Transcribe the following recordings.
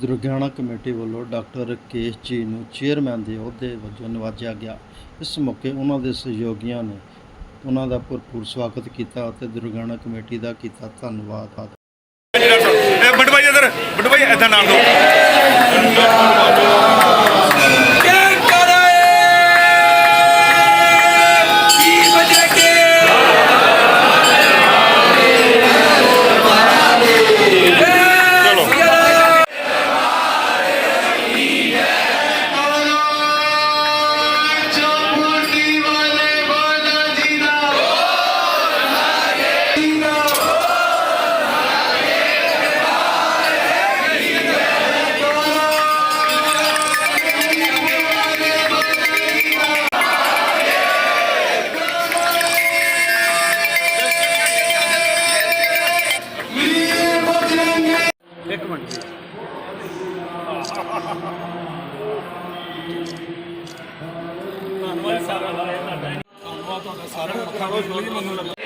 Durgiana committee ਵੱਲੋਂ doctor Kesh ji ਨੂੰ chairman ਦੇ ਅਹੁਦੇ ਵਜੋਂ ਨਿਵਾਜਿਆ ਗਿਆ। ਇਸ ਮੌਕੇ ਉਹਨਾਂ ਦੇ ਸਹਿਯੋਗੀਆਂ ਨੇ ਉਹਨਾਂ ਦਾ ਭਰਪੂਰ ਸਵਾਗਤ ਕੀਤਾ ਅਤੇ ਦੁਰਗਿਆਣਾ ਕਮੇਟੀ ਦਾ ਕੀਤਾ ਧੰਨਵਾਦ ਇਹ ਇਧਰ ਬੱਟ ਇਦਾਂ ਨਾਲ ਦੋ hoşuma gidiyor. ਧੰਨਵਾਦ ਸਾਰਾ ਲਾਇਆ ਤੁਹਾਡਾ ਧੰਨਵਾਦ ਤੁਹਾਡਾ ਸਾਰਿਆਂ ਦਾ ਬਹੁਤ ਬਹੁਤ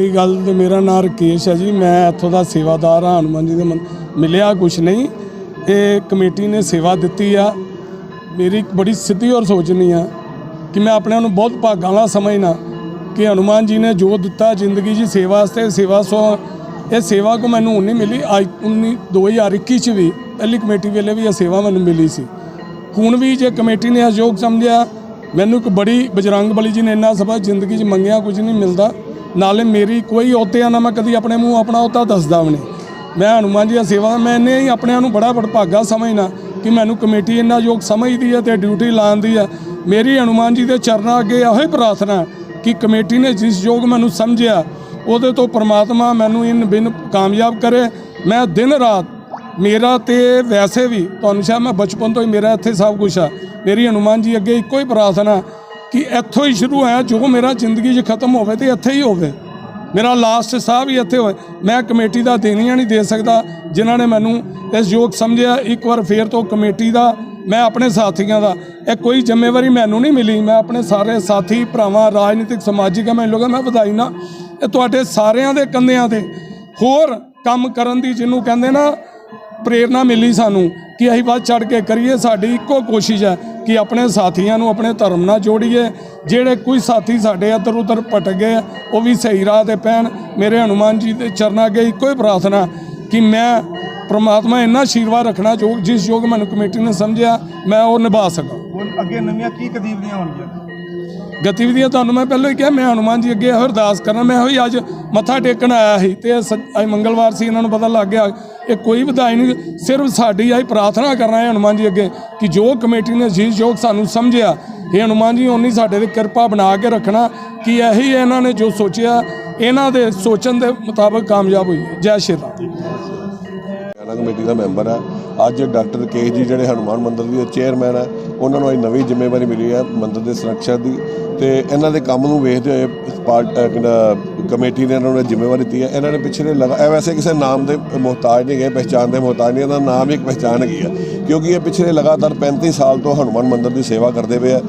ਪਹਿਲੀ ਗੱਲ ਤੇ ਮੇਰਾ ਨਾਮ ਰਕੇਸ਼ ਹੈ ਜੀ। ਮੈਂ ਇੱਥੋਂ ਦਾ ਸੇਵਾਦਾਰ ਹਾਂ, ਹਨੂੰਮਾਨ ਜੀ ਦੇ ਮੰ- ਮਿਲਿਆ ਕੁਛ ਨਹੀਂ। ਇਹ ਕਮੇਟੀ ਨੇ ਸੇਵਾ ਦਿੱਤੀ ਆ। ਮੇਰੀ ਬੜੀ ਸਿੱਧੀ ਔਰ ਸੋਚਣੀ ਆ ਕਿ ਮੈਂ ਆਪਣੇ ਆਪ ਨੂੰ ਬਹੁਤ ਭਾਗਾਂ ਵਾਲਾ ਸਮਝਣਾ ਕਿ ਹਨੂੰਮਾਨ ਜੀ ਨੇ ਜੋ ਦਿੱਤਾ ਜ਼ਿੰਦਗੀ ਜੀ ਸੇਵਾ ਵਾਸਤੇ, ਸੇਵਾ ਸੋ ਇਹ ਸੇਵਾ ਕੋ ਮੈਨੂੰ ਹੁਣ ਨਹੀਂ ਮਿਲੀ। ਅੱਜ 19 2021 ਚ ਵੀ ਪਹਿਲੀ ਕਮੇਟੀ ਵੇਲੇ ਵੀ ਇਹ ਸੇਵਾ ਮੈਨੂੰ ਮਿਲੀ ਸੀ। ਹੁਣ ਵੀ ਜੇ ਕਮੇਟੀ ਨੇ ਅਯੋਗ ਸਮਝਿਆ, ਮੈਨੂੰ ਇੱਕ ਬੜੀ ਬਜਰੰਗ ਬਲੀ ਜੀ ਨੇ ਇੰਨਾ ਸਭਾ ਜ਼ਿੰਦਗੀ 'ਚ ਮੰਗਿਆ ਕੁਝ ਨਹੀਂ ਮਿਲਦਾ। ਨਾਲੇ ਮੇਰੀ ਕੋਈ ਅਹੁਦੇ ਆ ਨਾ ਮੈਂ ਕਦੀ ਆਪਣੇ ਮੂੰਹ ਆਪਣਾ ਅਹੁਦਾ ਦੱਸਦਾ ਵੀ ਨਹੀਂ। ਮੈਂ ਹਨੂੰਮਾਨ ਜੀ ਦੀ ਸੇਵਾ, ਮੈਂ ਇੰਨੇ ਹੀ ਆਪਣੇ ਆਪ ਨੂੰ ਬੜਾ ਭਾਗਾ ਸਮਝਣਾ ਕਿ ਮੈਨੂੰ ਕਮੇਟੀ ਇੰਨਾ ਯੋਗ ਸਮਝਦੀ ਹੈ ਤੇ ਡਿਊਟੀ ਲਾਉਂਦੀ ਹੈ। ਮੇਰੀ ਹਨੂੰਮਾਨ ਜੀ ਦੇ ਚਰਨਾਂ ਅੱਗੇ ਇਹੋ ਹੀ ਪ੍ਰਾਰਥਨਾ ਕਿ ਕਮੇਟੀ ਨੇ ਜਿਸ ਯੋਗ ਮੈਨੂੰ ਸਮਝਿਆ, ਉਹਦੇ ਤੋਂ ਪ੍ਰਮਾਤਮਾ ਮੈਨੂੰ ਇਨ ਬਿਨ ਕਾਮਯਾਬ ਕਰੇ। ਮੈਂ ਦਿਨ ਰਾਤ, ਮੇਰਾ ਤੇ ਵੈਸੇ ਵੀ, ਤੁਹਾਨੂੰ ਸ਼ਾਇਦ ਮੈਂ ਬਚਪਨ ਤੋਂ ਹੀ ਮੇਰਾ ਇੱਥੇ ਸਭ ਕੁਝ ਆ। ਮੇਰੀ ਹਨੂੰਮਾਨ ਜੀ ਅੱਗੇ ਇੱਕੋ ਹੀ ਪ੍ਰਾਰਥਨਾ ਕਿ ਇੱਥੋਂ ਹੀ ਸ਼ੁਰੂ ਹੋਇਆ, ਜੋ ਮੇਰਾ ਜ਼ਿੰਦਗੀ 'ਚ ਖਤਮ ਹੋਵੇ ਤੇ ਇੱਥੇ ਹੀ ਹੋਵੇ। ਮੇਰਾ ਲਾਸਟ ਸਾਹ ਵੀ ਇੱਥੇ ਹੋਵੇ ਮੈਂ ਕਮੇਟੀ ਦਾ ਦੇਣੀਆਂ ਨਹੀਂ ਦੇ ਸਕਦਾ, ਜਿਨ੍ਹਾਂ ਨੇ ਮੈਨੂੰ ਇਸ ਯੋਗ ਸਮਝਿਆ। ਇੱਕ ਵਾਰ ਫੇਰ ਤੋਂ ਕਮੇਟੀ ਦਾ, ਮੈਂ ਆਪਣੇ ਸਾਥੀਆਂ ਦਾ। ਇਹ ਕੋਈ ਜ਼ਿੰਮੇਵਾਰੀ ਮੈਨੂੰ ਨਹੀਂ ਮਿਲੀ। ਮੈਂ ਆਪਣੇ ਸਾਰੇ ਸਾਥੀ, ਭਰਾਵਾਂ, ਰਾਜਨੀਤਿਕ, ਸਮਾਜਿਕ, ਮੈਂ ਲੋਕਾਂ ਮੈਂ ਵਧਾਈ ਨਾ। ਇਹ ਤੁਹਾਡੇ ਸਾਰਿਆਂ ਦੇ ਕੰਧਿਆਂ ਤੇ ਹੋਰ ਕੰਮ ਕਰਨ ਦੀ ਜਿਹਨੂੰ ਕਹਿੰਦੇ ਨਾ ਪ੍ਰੇਰਣਾ ਮਿਲੀ ਸਾਨੂੰ ਕਿ ਅਸੀਂ ਵੱਧ ਚੜ ਕੇ ਕਰੀਏ। ਸਾਡੀ ਇੱਕੋ ਕੋਸ਼ਿਸ਼ ਹੈ ਕਿ ਆਪਣੇ ਸਾਥੀਆਂ ਨੂੰ ਆਪਣੇ ਧਰਮ ਨਾਲ ਜੋੜੀਏ। ਜਿਹੜੇ ਕੋਈ ਸਾਥੀ ਸਾਡੇ ਇੱਧਰ ਉੱਧਰ ਭਟਕ ਗਏ, ਉਹ ਵੀ ਸਹੀ ਰਾਹ ਤੇ ਪੈਣ। ਮੇਰੇ ਹਨੂਮਾਨ ਜੀ ਦੇ ਚਰਨਾਂ ਅੱਗੇ ਇੱਕੋ ਹੀ ਪ੍ਰਾਰਥਨਾ ਕਿ ਮੈਂ ਪ੍ਰਮਾਤਮਾ ਇੰਨਾ ਆਸ਼ੀਰਵਾਦ ਰੱਖਣਾ ਜੋ ਜਿਸ ਯੋਗ ਮੈਨੂੰ ਕਮੇਟੀ ਨੇ ਸਮਝਿਆ, ਮੈਂ ਉਹ ਨਿਭਾ ਸਕਾਂ। ਹੁਣ ਅੱਗੇ ਨਵੀਆਂ ਕੀ ਗਤੀਵਿਧੀਆਂ ਹੋਣਗੀਆਂ? ਗਤੀਵਿਧੀਆਂ ਤੁਹਾਨੂੰ ਮੈਂ ਪਹਿਲਾਂ ਹੀ ਕਿਹਾ, ਮੈਂ ਹਨੂਮਾਨ ਜੀ ਅੱਗੇ ਅਰਦਾਸ ਕਰਨਾ, ਮੈਂ ਹੋਈ ਅੱਜ ਮੱਥਾ ਟੇਕਣ ਆਇਆ ਸੀ ਤੇ ਅੱਜ ਮੰਗਲਵਾਰ ਸੀ, ਇਹਨਾਂ ਨੂੰ ਪਤਾ ਲੱਗ ਗਿਆ, ਇਹ ਕੋਈ ਵਧਾਈ ਨਹੀਂ, ਸਿਰਫ ਸਾਡੀ ਆਈ ਪ੍ਰਾਰਥਨਾ ਕਰਨਾ ਹੈ ਹਨੂਮਾਨ ਜੀ ਅੱਗੇ, ਕਿ ਜੋ ਕਮੇਟੀ ਨੇ ਜਿਸ ਯੋਗ ਸਾਨੂੰ ਸਮਝਿਆ, ਇਹ ਹਨੂਮਾਨ ਜੀ ਉਨੀ ਸਾਡੇ ਤੇ ਕਿਰਪਾ ਬਣਾ ਕੇ ਰੱਖਣਾ, ਕਿ ਇਹੀ ਇਹਨਾਂ ਨੇ ਜੋ ਸੋਚਿਆ, ਇਹਨਾਂ ਦੇ ਸੋਚਣ ਦੇ ਮੁਤਾਬਕ ਕਾਮਯਾਬ ਹੋਈ ਜੈ ਸ਼੍ਰੀ ਰਾਮ। ਕਮੇਟੀ ਦਾ ਮੈਂਬਰ ਹੈ। ਅੱਜ ਡਾਕਟਰ ਕੇ ਜੀ ਜਿਹੜੇ ਹਨੂਮਾਨ ਮੰਦਿਰ ਦੇ ਚੇਅਰਮੈਨ ਹੈ, ਉਹਨਾਂ ਨੂੰ ਅੱਜ ਨਵੀਂ ਜ਼ਿੰਮੇਵਾਰੀ ਮਿਲੀ ਹੈ ਮੰਦਿਰ ਦੇ ਸੁਰੱਖਿਆ ਦੀ ਤੇ ਇਹਨਾਂ ਦੇ ਕੰਮ ਨੂੰ ਵੇਖਦੇ ਹੋਏ ਪਾਰਟ ਕਮੇਟੀ ਨੇ ਇਹਨਾਂ ਨੂੰ ਜ਼ਿੰਮੇਵਾਰੀ ਦਿੱਤੀ ਹੈ। ਇਹਨਾਂ ਨੇ ਪਿਛਲੇ ਲਗਾ, ਇਹ ਵੈਸੇ ਕਿਸੇ ਨਾਮ ਦੇ ਮੁਹਤਾਜ ਨਹੀਂ ਗਏ, ਪਹਿਚਾਣ ਦੇ ਮੁਹਤਾਜ ਨਹੀਂ ਇਹਦਾ ਨਾਮ ਹੀ ਇੱਕ ਪਹਿਚਾਣ ਹੈਗੀ ਆ ਕਿਉਂਕਿ ਇਹ ਪਿਛਲੇ ਲਗਾਤਾਰ 35 ਸਾਲ ਤੋਂ ਹਨੂਮਾਨ ਮੰਦਿਰ ਦੀ ਸੇਵਾ ਕਰਦੇ ਪਏ ਆ।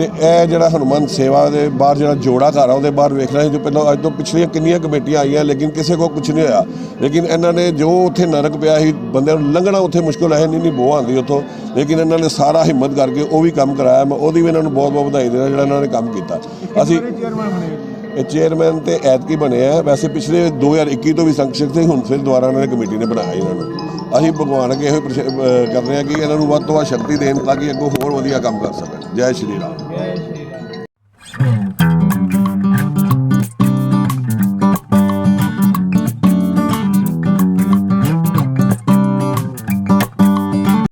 ਤੇ ਇਹ ਜਿਹੜਾ ਹਨੂਮਾਨ ਸੇਵਾ ਦੇ ਬਾਹਰ ਜਿਹੜਾ ਜੋੜਾ ਘਰ ਆ ਉਹਦੇ ਬਾਹਰ ਵੇਖਣਾ ਸੀ ਜੋ ਪਹਿਲਾਂ ਅੱਜ ਤੋਂ ਪਿਛਲੀਆਂ ਕਿੰਨੀਆਂ ਕਮੇਟੀਆਂ ਆਈਆਂ ਲੇਕਿਨ ਕਿਸੇ ਕੋ ਕੁਝ ਨਹੀਂ ਹੋਇਆ। ਲੇਕਿਨ ਇਹਨਾਂ ਨੇ ਜੋ ਉੱਥੇ ਨਰਕ ਪਿਆ ਸੀ ਬੰਦਿਆਂ ਨੂੰ ਲੰਘਣਾ ਉੱਥੇ ਮੁਸ਼ਕਲ ਹੈ ਨਹੀਂ ਨਹੀਂ ਬੋ ਆਉਂਦੀ ਉੱਥੋਂ। ਲੇਕਿਨ ਇਹਨਾਂ ਨੇ ਸਾਰਾ ਹਿੰਮਤ ਕਰਕੇ ਉਹ ਵੀ ਕੰਮ ਕਰਾਇਆ ਮੈਂ ਉਹਦੀ ਵੀ ਇਹਨਾਂ ਨੂੰ ਬਹੁਤ ਬਹੁਤ ਵਧਾਈ ਦੇਣਾ ਜਿਹੜਾ ਇਹਨਾਂ ਨੇ ਕੰਮ ਕੀਤਾ। ਅਸੀਂ ਚੇਅਰਮੈਨ ਬਣੇ। ਇਹ ਚੇਅਰਮੈਨ ਤੇ ਐਤਕੀ ਬਣੇ ਆ। ਵੈਸੇ ਪਿਛਲੇ 2021 ਤੋਂ ਵੀ ਸੰਕਸ਼ਕ ਸੀ, ਹੁਣ ਫਿਰ ਦੁਬਾਰਾ ਉਹਨਾਂ ਨੇ ਕਮੇਟੀ ਨੇ ਬਣਾਇਆ ਇਹਨਾਂ ਨੂੰ। ਅਸੀਂ ਭਗਵਾਨ ਅੱਗੇ ਇਹੋ ਹੀ ਪ੍ਰਸ਼- ਕਰ ਰਹੇ ਹਾਂ ਕਿ ਇਹਨਾਂ ਨੂੰ ਵੱਧ ਤੋਂ ਵੱਧ ਸ਼ਕਤੀ ਦੇਣ ਤਾਂ ਕਿ ਅੱਗੋਂ ਹੋਰ ਵਧੀਆ ਕੰਮ ਕਰ ਸਕਣ। ਜੈ ਸ਼੍ਰੀ ਰਾਮ।